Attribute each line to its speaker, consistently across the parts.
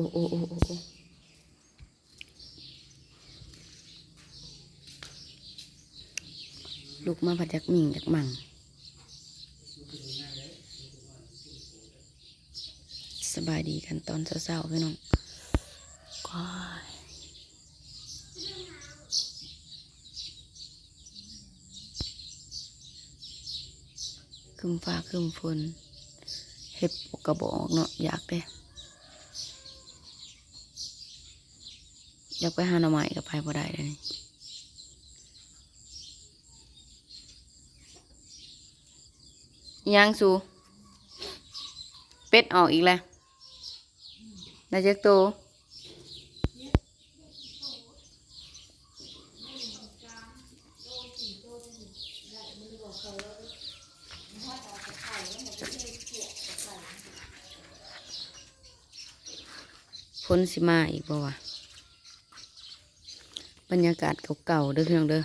Speaker 1: อ้โอ้โอ้โอ้โอ้ลูกมาผัดจากมิงจากมัง สบายดีกันตอนเช้าๆพี่น้องก้อยคืมฟ้าคืมฝนเห็ดปกกระบอกเนาะอยากเด้ อยากไปหาหน่อไม้กับไปบ่ได้เลยยังสูเป็ดออกอีกแล้วได้จักโตวพ้นสิมาอีกบ่วะ บรรยากาศเก่าๆเด้อพี่น้องเด้อ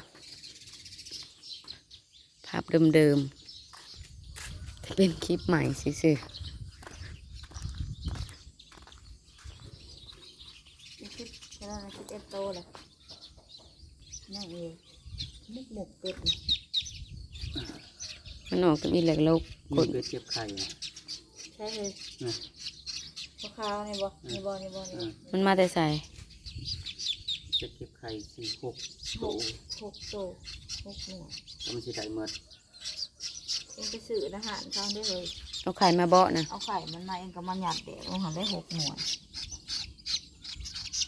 Speaker 1: ภาพเดิมๆแต่เป็นคลิปใหม่สิสิ
Speaker 2: คิดแค่นั้นคิดเอ็ดโตเลยนั่งเองมุกหมกเป็ดนี่
Speaker 1: มันออกตัวนี้แหละเราก
Speaker 3: มี
Speaker 1: ด
Speaker 3: เป็ดเจ็บไข่อะ
Speaker 2: ใช่เลย
Speaker 3: นะ
Speaker 2: พวกข้าวนี่บ่นี่บ่นี่บ่นี่บ่
Speaker 1: มันมาแต่ใส่
Speaker 3: เป็ดเจ็บไข่สี่หก
Speaker 2: ห
Speaker 3: โต
Speaker 2: กหกโตหกหน่วย
Speaker 3: แล้วมันสิได้เมื่อ
Speaker 2: เองไปซื้ออาหารเขาได้เลย
Speaker 1: เอาไข่มาเบาะนะ
Speaker 2: เอาไข่มันมาเองก็มาหยาดแดดลงหันได้หกหน่วย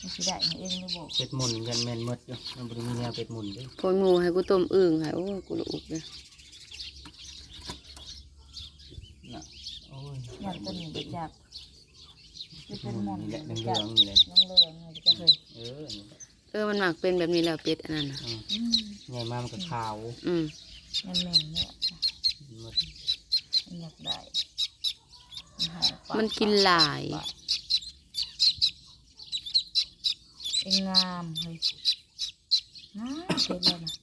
Speaker 2: มันสิได้ให้เองหรือบ่
Speaker 3: เป็ดหมุนยันแมนเมื่ออยู่มันบริมีแนวเป็ดหมุนเด้วย
Speaker 1: โพยหมูให้กูต้มอึ่งให้โอ้ยกูละอุกเลย
Speaker 3: น่ะโอ้ย
Speaker 2: หยาดตัวนี้ไปจับจะ
Speaker 3: ห
Speaker 2: เป็น
Speaker 3: มุ
Speaker 2: หมอน
Speaker 3: นนี่แหละ
Speaker 2: ไป
Speaker 3: เหลื
Speaker 2: จั
Speaker 3: อบงๆนี่แหละ
Speaker 2: น้องเลืองนี่จะเคย
Speaker 3: เออนี่แหละ
Speaker 1: เออมันหมักเป็นแบบนี้แล้วเป็ดอันนั้นนะ
Speaker 3: อืม
Speaker 2: อืม
Speaker 3: ใหญ่มากมันก็ขาว
Speaker 1: อืม
Speaker 2: แม่นแม่นเนี่ย
Speaker 3: หมด
Speaker 2: มันอยากได้มันหาปาก
Speaker 1: มันกินหลาย
Speaker 2: เอ็งงามเฮ้ยงามเสร็จแล้วนะ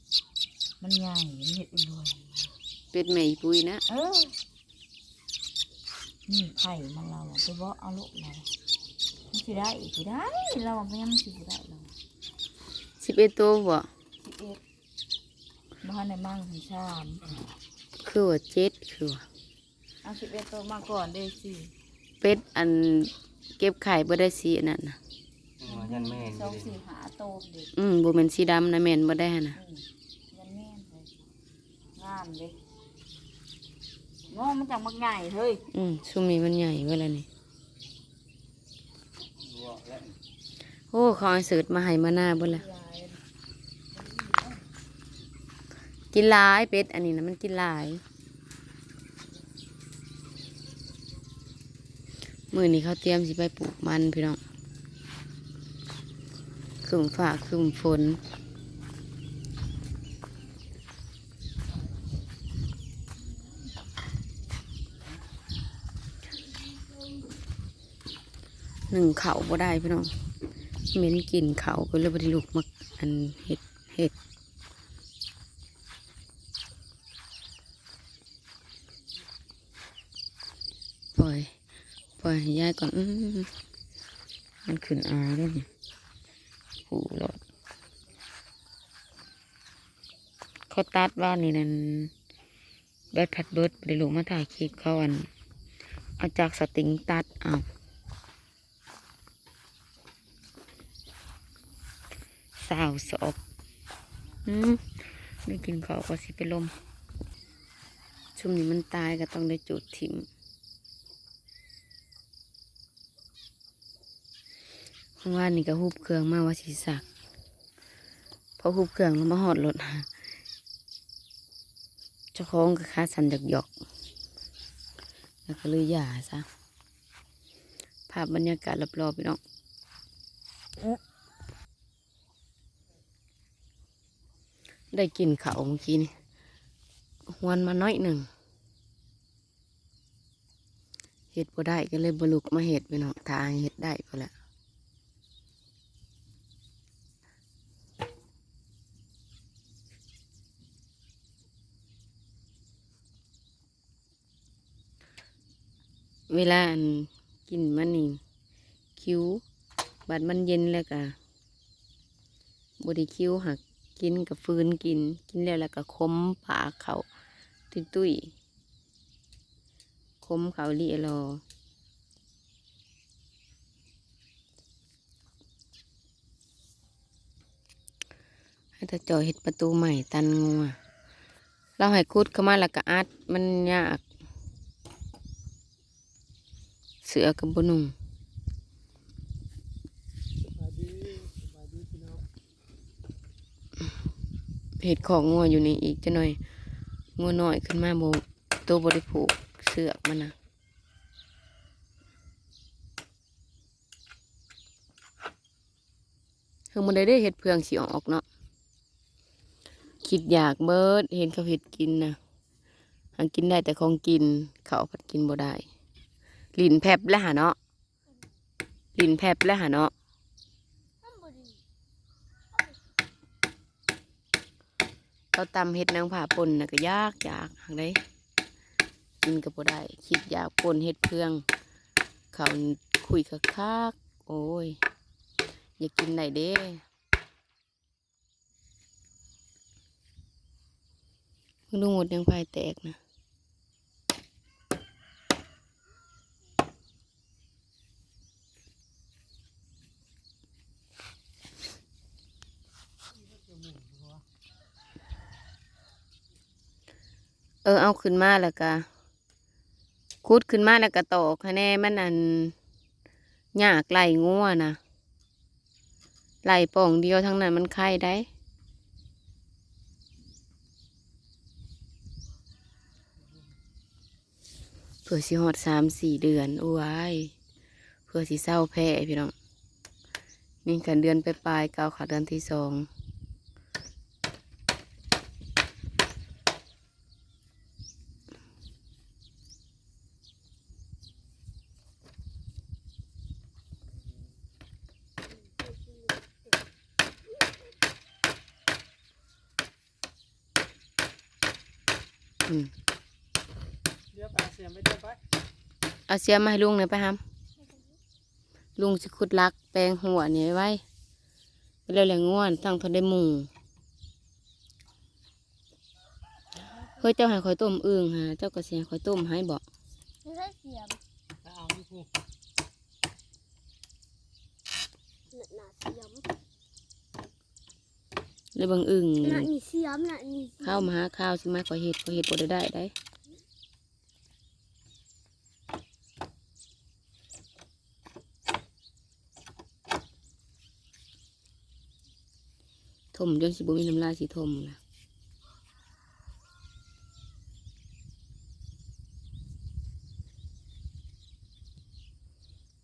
Speaker 2: มันใหญ่มันเห็ดอุ่นรวย
Speaker 1: เป็ดใหม่ปุยนะ
Speaker 2: เออนี่ไข่มันเราอะไปบอกเอาลูกเรามันสิได้อีกสิได้เราอะไม่ยังมันสิบ่ได้เรา
Speaker 1: สิ บเอ็ดตัวบ่
Speaker 2: สิบเอ็ดบ้านในมั่งถึงชาม
Speaker 1: คือว่าเจ็ดคือว่า
Speaker 2: เอาสิบเอ็ดตัวมาก่อนเด้สิ
Speaker 1: เป็ดอันเก็บไข่บ่ได้สีอันนั้นนะ
Speaker 3: อ๋อยันแม่น
Speaker 2: ส
Speaker 3: อ
Speaker 2: อยู่ง
Speaker 3: เลย
Speaker 2: สี่หาโตเด็ก
Speaker 1: อืมบ่แม่นสีดำนะแม่นบ่ได้นะ
Speaker 2: อืมยันแม่นเลยงามเลยงอมันจังมักใหญ่เฮ้ย
Speaker 1: อืมซุมนี้มันใหญ่เวลานี่
Speaker 3: วัวและ
Speaker 1: โอ้เขาเอาเสิร์ตมาให้มาหน้าเบ่ละ
Speaker 2: ยาย
Speaker 1: กินหลายเป็ดอันนี้นะมันกินหลายมือนี้เขาเตรียมสิไปปลูกมันพี่น้องคืมฝ่าคืมฝนหนึ่งเขาบ่ได้พี่น้องเหม็นกลิ่นเขาก็เลยบไดิลูกมาอันเห็ดเห็ด ปล่อย ปล่อยให้ยายก่อนอมันขึ้นอาด้วยนี่หูหลอดเขาตัดว่านี่นั่นแบทพัดเบิร์ดไปลงมาถ่ายคลิปเขาอัน เอาจากสติงตัดเอาสาวสอบอืมได้กินเขาวก็สิไปลมช่วงนี้มันตายก็ต้องได้จุดทิม เมื่อวานนี่ก็ฮุบเครื่องมาว่าสีสักพอฮุบเครื่องแล้วมาหอดรถเจ้าของก็คาสันหยอกหยอกแล้วก็เลยหย่าซะภาพบรรยากาศรอบๆพี่น้องได้กินเขาเมื่อกี้นี่หวนมาน้อยหนึ่งเห็ดบ่ได้ก็เลยบลุกมาเห็ดไปเนาะทางเห็ดได้พอละ เวลาอันกินมันนี่คิ้วบัดมันเย็นแล้วก็บไดิคิ้วหักกินกับฟืนกิน กินแล้วแล้วก็คมปากเขาตุ้ยตุ้ยคมเขาลีอรอให้ตาจอยเห็ดประตูใหม่ตันงัวเราให้คุดเข้ามาแล้วก็อัดมันยาก เสือกับบนุงเห็ดของงัวอยู่นี่อีกจะหน่อยงัวน้อยขึ้นมาโบตัวบริผูกเสือกมันนะคือมันได้ได้เห็ดเพืองสีออกเนาะคิดอยากเบิดเห็นเขาเห็ดกินนะหากินได้แต่ของกินเขาผัดกินบ่ได้ ลินแผบแล้วหาเนาะลินแผบแล้วหาเนาะเราตำเห็ดนางผ่าปนนะก็ยากยากหางได้กินก็บ่ได้ คิดอยากปนเห็ดเพื่อง เขาคุยคักโอ้ย อยากกินได้เด้อดูหมดยังไฟแตกนะ เออเอาขึ้นมาแล้วก็คุดขึ้นมาแล้วก็ตอกให้แน่มันอันหยากไหลงัวนะไหลป่องเดียวทั้งนั้นมันไข่ได้เพื่อสิฮอดสามสี่เดือนอุ้ยเพื่อสิเศร้าแพ้พี่น้องนี่กันเดือนไปปลายเกาวขาเดือนที่สอง
Speaker 3: เดี๋ยวไปเสียมไปเดี๋ยวไป
Speaker 1: เอาเสียมาให้ลุงหน่อยไปฮัมลุงสิขุดลักแปลงหัวนี่ไว้ไปเร็วแหล่งง่วนตั้งทนได้หมูเฮ้ยเจ้าให้ข่อยต้มอึ่งฮะเจ้าก็เสียข่อยต้มให้บอก
Speaker 4: ไม่ใช่เสียม
Speaker 3: เอาอยู่พู
Speaker 4: หนาเสียม
Speaker 1: เลยบางอึ่ง
Speaker 4: หนานี่เสียมหนานี่เสียม
Speaker 1: ข้าวมาหาข้าวสิมาข่อยเห็ดข่อยเห็ดบ่ได้ได้ได้ถมจนสิบ่มีน้ำลายสิถมนะ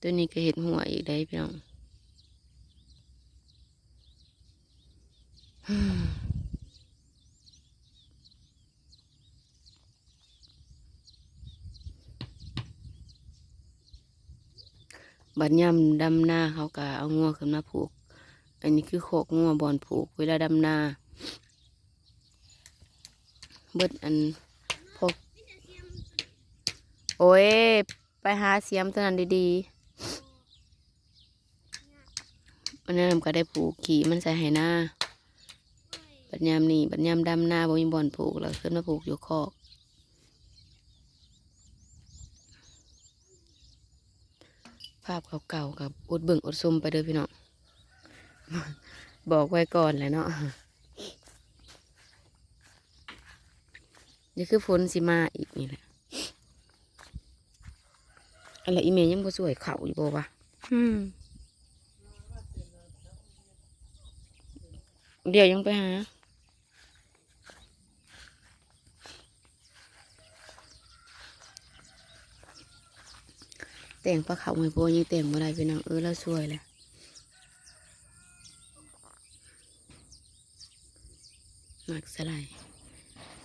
Speaker 1: ตัวนี้ก็เห็ดหัวอีกได้พี่น้อง บัดย่ำดำหน้าเขาก็เอางัวขึ้นมาผูก อันนี้คือโคกงัวบอนผูกเวลาดำหน้าเบิดอันพกโอ้ย ไปหาเสียมตัวนั้นดีๆมันนั่นก็ได้ผูกขี่มันใส่ให้หน้า บัดยามนี่บัดยามดำหน้าบ่มีบอนผูกแล้วขึ้นมาผูกอยู่คอกาพเก่าๆกับอดเบิ่งอดซุมไปเด้อพี่น้องบอกไว้ก่อนแหละเนาะนี่คือฝนสิมาอีกนี่แหละอะไรอีเมลยังบ่สวยเข่าอยู่บ่วะอืมเดี๋ยวยังไปหา แต่งปลาเขาไม่โพยังแต่งบ่ได้พี่น้องเออแล้วสวยเลยมักสไลด์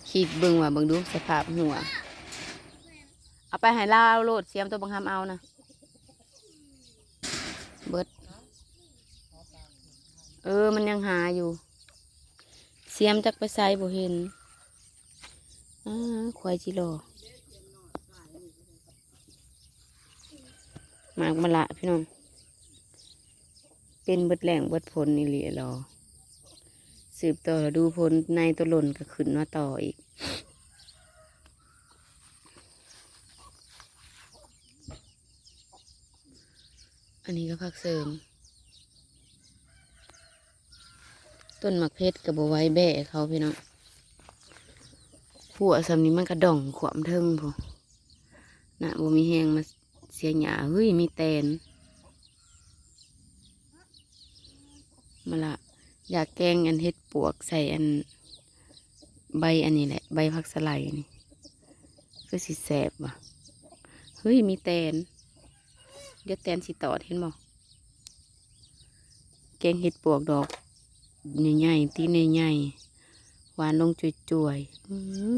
Speaker 1: ขีดเบิ่งว่าเบิ่งดูสภาพหัว เอาไปให้ลาโลดเสียมตัวบังคับเอานะเบิดเออ มันยังหาอยู่ เสียมจักไปใส่บ่เห็นอ่าควายจิโล มากมะละพี่น้อง เป็นเบิดแหล่งเบิดผลนี่เหลียรอ สืบต่อดูผลในตัวหล่นก็ขึ้นมาต่ออีกอันนี้ก็พักเสริม ต้นมักเพชรกับบไว้แบ่เขาพี่น้องหัวสำนี้มันกระดองขวามเทิงพอน่ะบ่มีแหงมา เสียหยาเฮ้ยมีแตนมาละอยากแกงอันเฮ็ดปวกใส่อันใบอันนี้แหละ ใบผักสะไลนี่ก็สิแสบว่ะเฮ้ยมีแตน เดี๋ยวแตนสิตอดเห็นบ่แกงเห็ดปวกดอกใหญ่ๆตีนใหญ่ๆหวานลงจุยๆอื้อหือ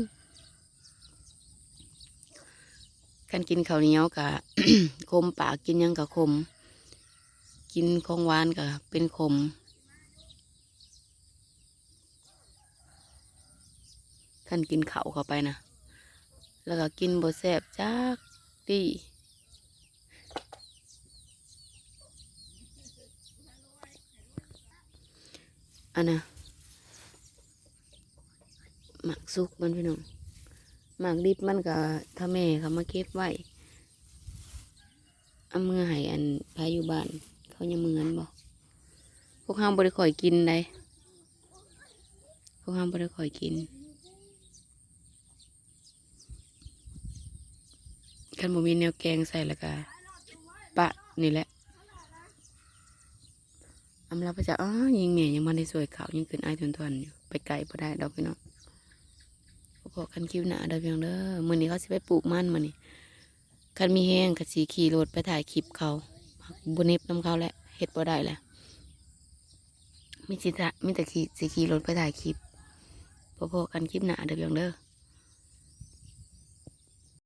Speaker 1: การกินข้าวเหนียวกะคมปากกินยังกะคม กินของหวานกะเป็นขมขันกินเขาเข้าไปนะ แล้วก็กินบดแสบจักดีอันนะหมักซุกมันพี่น้อง หมักดิบมันก็ถ้าแม่เขามาเก็บไว้เอามือให้อันพาอยู่บ้าน เขายังมือกันบ่พวกห้ามบริคอยกินได้พวกห้ามบริคอยกินคันบ่มีแนวแกงใส่แล้วก็ปะนี่แหละอำลาพระเจ้าอ๋อยิงแม่ยังมาได้สวยขาวยังขึ้นไอายทวนๆอยู่ไปไกลบ่ได้ดอกพี่น้อง อกันคิวหนาเด้อพี่น้องเด้อมื้อนี้เขาสิไปปลูกมันมื้อนี้คันมีแห้งก็สิขี่รถไปถ่ายคลิปเขาบุนิบน้ำเขาแหละเห็ดบ่ได้แหละมีสิทะมีแต่ขี่สีขี่รถไปถ่ายคลิปพอๆกันคลิปหนาเด้อพี่น้องเด้อ